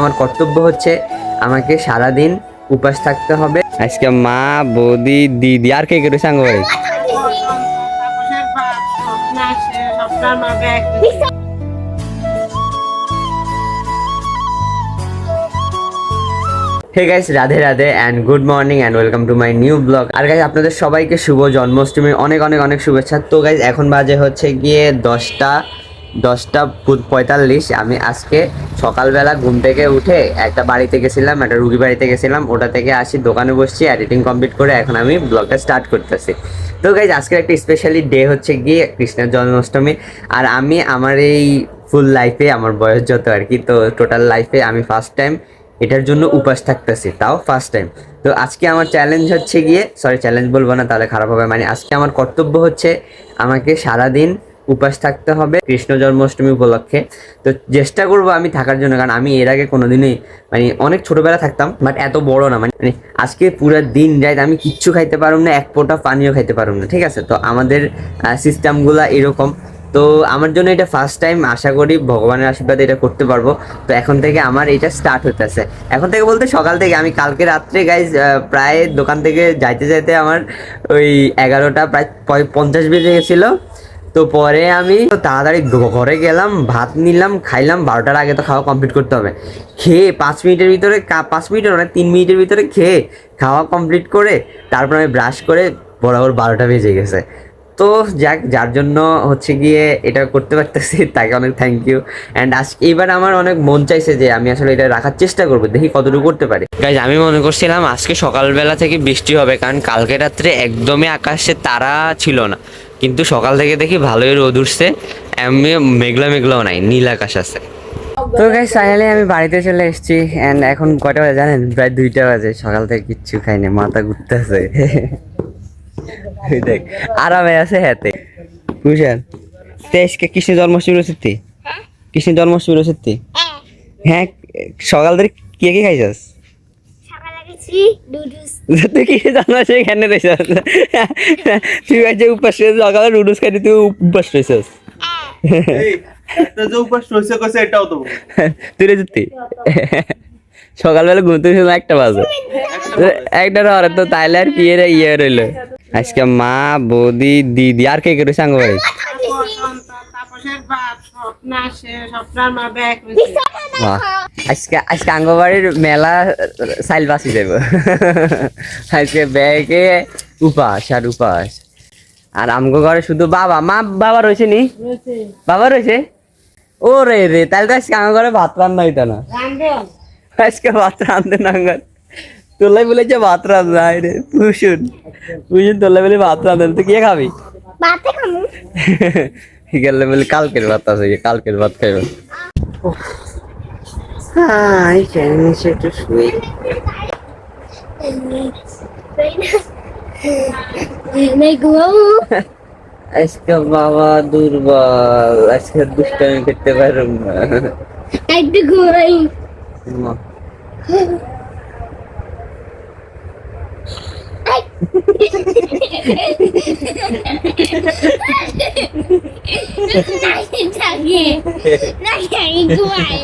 আমার কর্তব্য হচ্ছে আমাকে সারাদিন উপাস থাকতে হবে। আজকে মা বৌদি দিদি আর কে কেটে সাঙ্গ ভাই hey guys Radhe Radhe and good morning and welcome to my new blog R guys আপনাদের সবাইকে শুভ জন্মাষ্টমীর অনেক অনেক অনেক শুভেচ্ছা। তো গাইস এখন বাজে হচ্ছে গিয়ে দশটা। দশটা পঁয়তাল্লিশ, আমি আজকে সকালবেলা ঘুম থেকে উঠে একটা বাড়িতে গেছিলাম, একটা রুগী বাড়িতে গেছিলাম, ওটা থেকে আসি দোকানে বসছি এডিটিং কমপ্লিট করে এখন আমি ব্লগটা স্টার্ট করতেছি। তো গাইজ আজকের একটা স্পেশালি ডে হচ্ছে গিয়ে কৃষ্ণের জন্মাষ্টমী, আর আমি আমার এই ফুল লাইফে আমার বয়স যত আর কি, তো টোটাল লাইফে আমি ফার্স্ট টাইম এটার জন্য উপাস থাকতেছি, তাও ফার্স্ট টাইম তো আজকে আমার চ্যালেঞ্জ হচ্ছে গিয়ে সরি চ্যালেঞ্জ বলব না, তাহলে খারাপ হবে মানে আজকে আমার কর্তব্য হচ্ছে আমাকে সারাদিন উপাস থাকতে হবে কৃষ্ণ জন্মাষ্টমী উপলক্ষে। তো চেষ্টা করব আমি থাকার জন্য, কারণ আমি এর আগে কোনোদিনই মানে অনেক ছোটবেলা থাকতাম বাট এত বড় না। মানে মানে আজকে পুরো দিন রাত আমি কিচ্ছু খাইতে পারুম না, এক ফোঁটা পানিও খাইতে পারুম না, ঠিক আছে? তো আমাদের সিস্টেমগুলো এরকম। তো আমার জন্য এটা ফার্স্ট টাইম আশা করি ভগবানের আশীর্বাদে এটা করতে পারব। তো এখন থেকে আমার এটা স্টার্ট হতেছে এখন থেকে বলতে সকাল থেকে, আমি কালকে রাত্রে গাইজ প্রায় দোকান থেকে যাইতে যাইতে আমার ওই এগারোটা, প্রায় পঞ্চাশ বেজে গেছিল। তো পরে আমি তাড়াতাড়ি ঘরে গেলাম, ভাত নিলাম, খাইলাম, বারোটার আগে তো খাওয়া কমপ্লিট করতে হবে। খেয়ে পাঁচ মিনিটের ভিতরে পাঁচ মিনিট মানে তিন মিনিটের ভিতরে খেয়ে খাওয়া কমপ্লিট করে তারপর আমি ব্রাশ করে বরাবর বারোটা বেজে গেছে। তো যাক যার জন্য হচ্ছে গিয়ে এটা করতে পারতেছি তাকে অনেক থ্যাংক ইউ অ্যান্ড আজকে এবার আমার অনেক মন চাইছে যে আমি আসলে এটা রাখার চেষ্টা করব দেখি কতটুকু করতে পারি। গাইজ আমি মনে করছিলাম আজকে সকালবেলা থেকে বৃষ্টি হবে কারণ কালকে রাত্রে একদমই আকাশে তারা ছিল না। কিন্তু সকাল থেকে দেখি ভালোই রোদ উঠছে এমনি মেঘলা মেঘলাও নাই নীল আকাশ আছে। তো গাইজ ফাইনালি আমি বাড়িতে চলে এসেছি অ্যান্ড এখন কয়টা বাজে জানেন? প্রায় দুইটা বাজে সকাল থেকে কিচ্ছু খাইনি মাথা ঘুরতেছে। দেখ আরামে আছে হাতে বুঝলেন তেইশকে কৃষ্ণ জন্মাষ্টমী রসিদ্ধি কৃষ্ণ জন্মাষ্টমী রসিদ্ধি হ্যাঁ সকাল থেকে কে কে খাইছাস? সকালে গেছি নুডলস। তুই কি রয়েছাস? তুই আজ উপাস সকালে নুডলস তুই রয়েছাস। সকালবেলা ঘুমতে একটা বাজে। একটা রে তো তাইলে আর কি রে ইয়ে রইল? আজকে মা বৌদি দিদি আর কে বাহ। আজকে আজকে আঙ্গবাড়ির মেলা সাইল বাসি যাব আজকে ব্যাগে উপাস আর উপাস। আর আমগো ঘরে শুধু বাবা। মা বাবা রয়েছে নি? বাবা রয়েছে? ও রে রে তাহলে তো আজকে আমার ঘরে ভাত রান্না হইতো না। আজকে ভাত রান্ধে না আমার তোলাই বলেছে ভাত রান্না রে পুষুন পুষুন তোলাই বলে ভাত রান্ধে তুই কে খাবি বাতে খামু গেলে বলে কালকের ভাত আছে কালকের ভাত খাইব হ্যাঁ এই নিচে একটু শুই নাই ঘুমাবো আজকে বাবা দুর্বল আজকে দুষ্টামি করতে পারুম না একটু ঘুমাই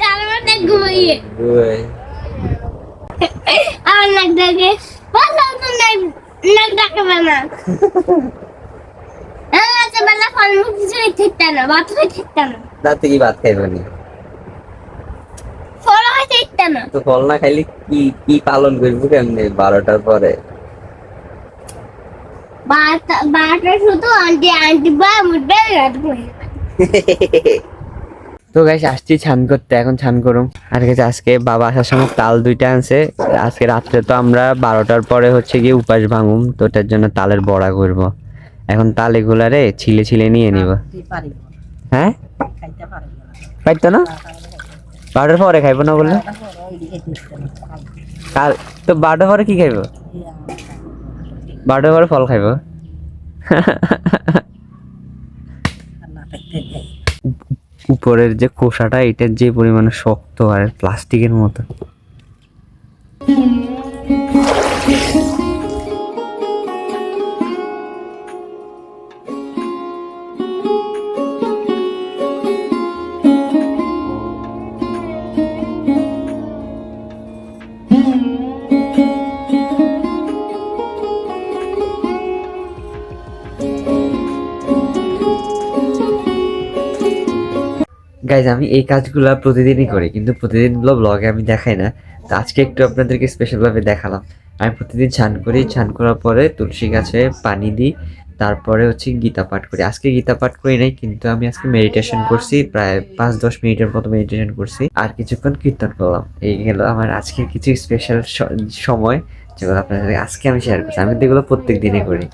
তার মানে ঘুমাই ওই, আমার নাক ডাকে বলো তো নাক নাক ডাকে না আমার বেলা ফল মুখ কিছুই ঠিকতা না বাথরুমে ঠিকতা না কি ভাত খাইব ঠিকতা না। তো ফল না খাইলে কি কি পালন করব কেমনে বারোটার পরে? বারোটা শুধু আন্টি আন্টি বা তো গাইস আসছি ছান করতে এখন ছান করুম। আর গেছে আজকে বাবা আসার সময় তাল দুইটা আনছে। আজকে রাত্রে তো আমরা বারোটার পরে হচ্ছে গিয়ে উপাস ভাঙুম তো ওটার জন্য তালের বড়া করব। এখন তাল এগুলারে ছিলে ছিলে নিয়ে নিব। হ্যাঁ? পাইতো না? বারোটার পরে খাইবো না বললে? কাল, তো বারোটার পরে কি খাইবো? বারোটার পরে ফল খাইবো। উপরের যে খোসাটা এটার যে পরিমাণে শক্ত আর প্লাস্টিকের মতো। গাইজ আমি এই কাজগুলো প্রতিদিনই করি, কিন্তু প্রতিদিনগুলো ব্লগে আমি দেখাই না। তো আজকে একটু আপনাদেরকে স্পেশালভাবে দেখালাম। আমি প্রতিদিন স্নান করি স্নান করার পরে তুলসী গাছে পানি দিই, তারপরে হচ্ছে গীতা পাঠ করি। আজকে গীতা পাঠ করি নাই, কিন্তু আমি আজকে মেডিটেশন করছি, প্রায় পাঁচ দশ মিনিটের মতো মেডিটেশন করছি, আর কিছুক্ষণ কীর্তন করলাম। এই গেল আমার আজকের কিছু স্পেশাল সময়, যেগুলো আপনাদের আজকে আমি শেয়ার করছি। আমি তো এগুলো প্রত্যেক দিনে করি।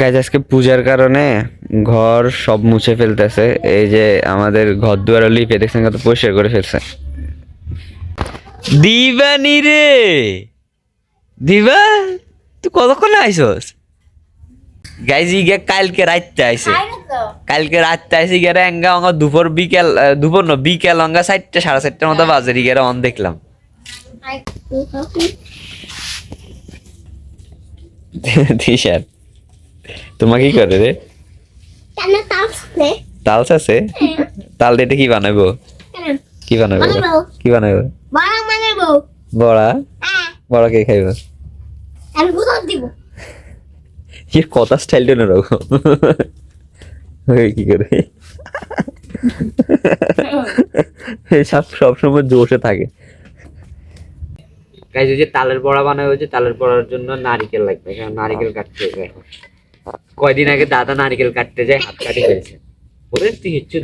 গাইজ আজকে পূজার কারণে ঘর সব মুছে ফেলতেছে। এই যে আমাদের ঘর দুয়ার লিপে দেখছেন কত পরিষ্কার করে ফেলছে। দিবানি রে! দিবা তুই কতক্ষণ আইসস? গাইজ ইগে কালকে রাততে আইছে। কালকে রাততে আইসি গেরে এঙ্গা অঙ্গা দুপুর বিকেল দুপুর ন বিকেল অঙ্গা চারটে সাড়ে চারটের মতো বাজে গেরে অন দেখলাম। দিশার তোমার কি করে রে? কেন তাপসে তাল আছে? তাল দিয়ে কি বানাবো? কি বানাবো? বানাবো। কি বানাবো? বড় হ্যাঁ। বড়া কে খাইব? আমি কোথাও দিব। এর কথা স্টাইলটা না রাখো কি করে? সব সবসময় জোশে থাকে। যে তালের বড়া বানাবে হচ্ছে তালের বড়ার জন্য নারিকেল লাগবে। কারণ নারকেল কাটতে হবে। কয়দিন আগে দাদা নারকেল কাটতে যায় হাত কাটি হয়েছে ওরে তুই হিচ্ছু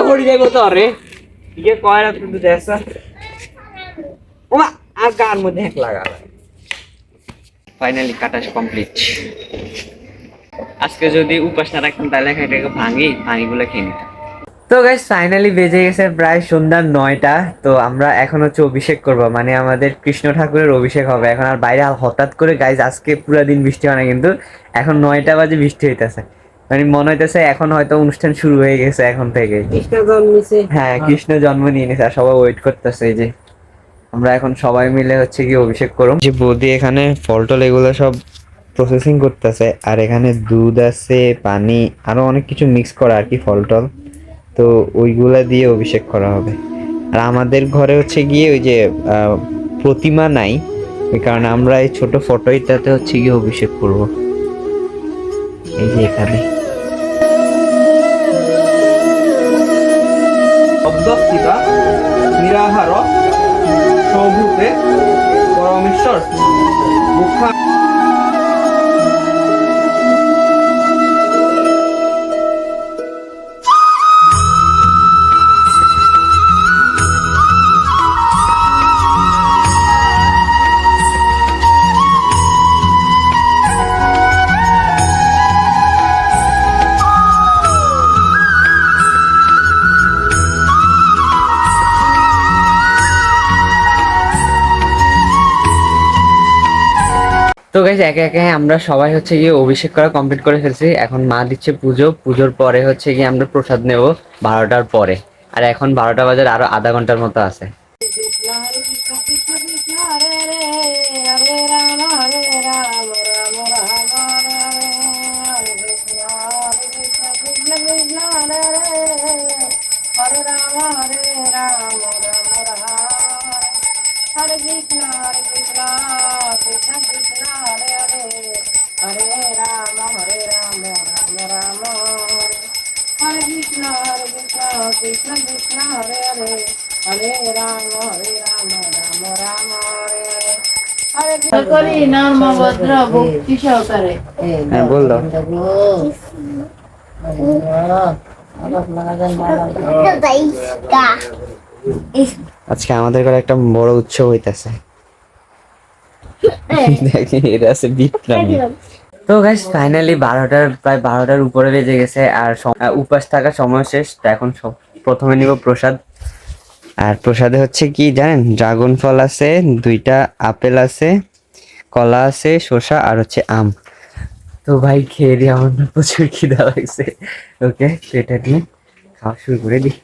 হরি যাইব তো রে। ইয়ে কয় না তুই দেখ ওমা আর গান মধ্যে এক লাগা ফাইনালি কাটাস কমপ্লিট আজকে যদি উপাস না রাখতাম তাহলে এটাকে ভাঙি ভাঙিগুলো খেয়ে নিতাম। তো গাইস ফাইনালি বেজে গেছে প্রায় সন্ধ্যা নয়টা। তো আমরা এখন হচ্ছে অভিষেক করব। মানে আমাদের কৃষ্ণ ঠাকুরের অভিষেক হবে। এখন আর বাইরে হঠাৎ করে গাইজ আজকে পুরো দিন বৃষ্টি হয় না কিন্তু এখন নয়টা বাজে বৃষ্টি হইতেছে। মানে মনে হইতেছে এখন হয়তো অনুষ্ঠান শুরু হয়ে গেছে এখন থেকে কৃষ্ণ জন্মিছে। হ্যাঁ কৃষ্ণ জন্ম নিয়ে নিয়েছে আর সবাই ওয়েট করতেছে এই যে। আমরা এখন সবাই মিলে হচ্ছে কি অভিষেক করব যে বৌদি এখানে ফল টল এগুলো সব প্রসেসিং করতেছে, আর এখানে দুধ আছে, পানি, আরও অনেক কিছু মিক্স করা আর কি ফল টল তো ওইগুলা দিয়ে অভিষেক করা হবে। আর আমাদের ঘরে হচ্ছে গিয়ে ওই যে প্রতিমা নাই ওই কারণে আমরা এই ছোট ফটোইটাতে হচ্ছে গিয়ে অভিষেক করব। এই যে এখানে। পরমেশ্বর মুখা তো গাইজ একে একে আমরা সবাই হচ্ছে গিয়ে অভিষেক করা কমপ্লিট করে ফেলছি এখন মা দিচ্ছে পুজো পুজোর পরে হচ্ছে গিয়ে আমরা প্রসাদ নেব বারোটার পরে আর এখন বারোটা বাজার আরও আধা ঘণ্টার মতো আছে হরে রাম হরে রাম রাম রাম হরে কৃষ্ণ হরে কৃষ্ণ কৃষ্ণ হরে হরে হরে রাম হরে রাম রাম রাম হরে হরে হরে করি নর্মভদ্র ভক্তি সহকারে হ্যাঁ বল দাও আজকে আমাদের ঘরে একটা বড় উৎসব হইতাছে। দেখি এটা আছে বিপ্লবী। তো গাইস ফাইনালি বারোটার প্রায় বারোটার উপরে বেজে গেছে আর উপাস থাকার সময় শেষ এখন সব প্রথমে নিব প্রসাদ। আর প্রসাদে হচ্ছে কি জানেন? ড্রাগন ফল আছে, দুইটা আপেল আছে, কলা আছে, শসা আর হচ্ছে আম। তো ভাই খেয়ে দিয়ে আমার প্রচুর খিদা লাগছে। ওকে এটা দিয়ে খাওয়া শুরু করে দিই।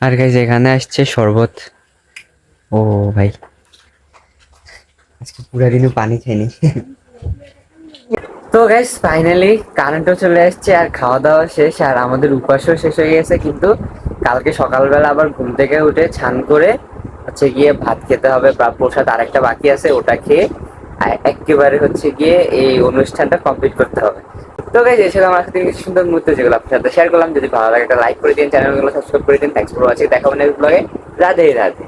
আর গাইজ এখানে আসছে শরবত। ও ভাই, আজকে পুরা দিনও পানি খাইনি। তো গাইস ফাইনালি কারেন্টও চলে আসছে আর খাওয়া দাওয়া শেষ আর আমাদের উপাসও শেষ হয়ে গেছে কিন্তু কালকে সকালবেলা আবার ঘুম থেকে উঠে ছান করে হচ্ছে গিয়ে ভাত খেতে হবে বা প্রসাদ আরেকটা বাকি আছে, ওটা খেয়ে একেবারে হচ্ছে গিয়ে এই অনুষ্ঠানটা কমপ্লিট করতে হবে। তো গাইজ এসে আমার সাথে কিছু সুন্দর মুহূর্ত যেগুলো আপনার সাথে শেয়ার করলাম। যদি ভালো লাগে একটা লাইক করে দিন চ্যানেলগুলো সাবস্ক্রাইব করে দিন। থ্যাংকস ফর ওয়াচিং দেখা হবে নেক্সট ব্লগে রাধে রাধে।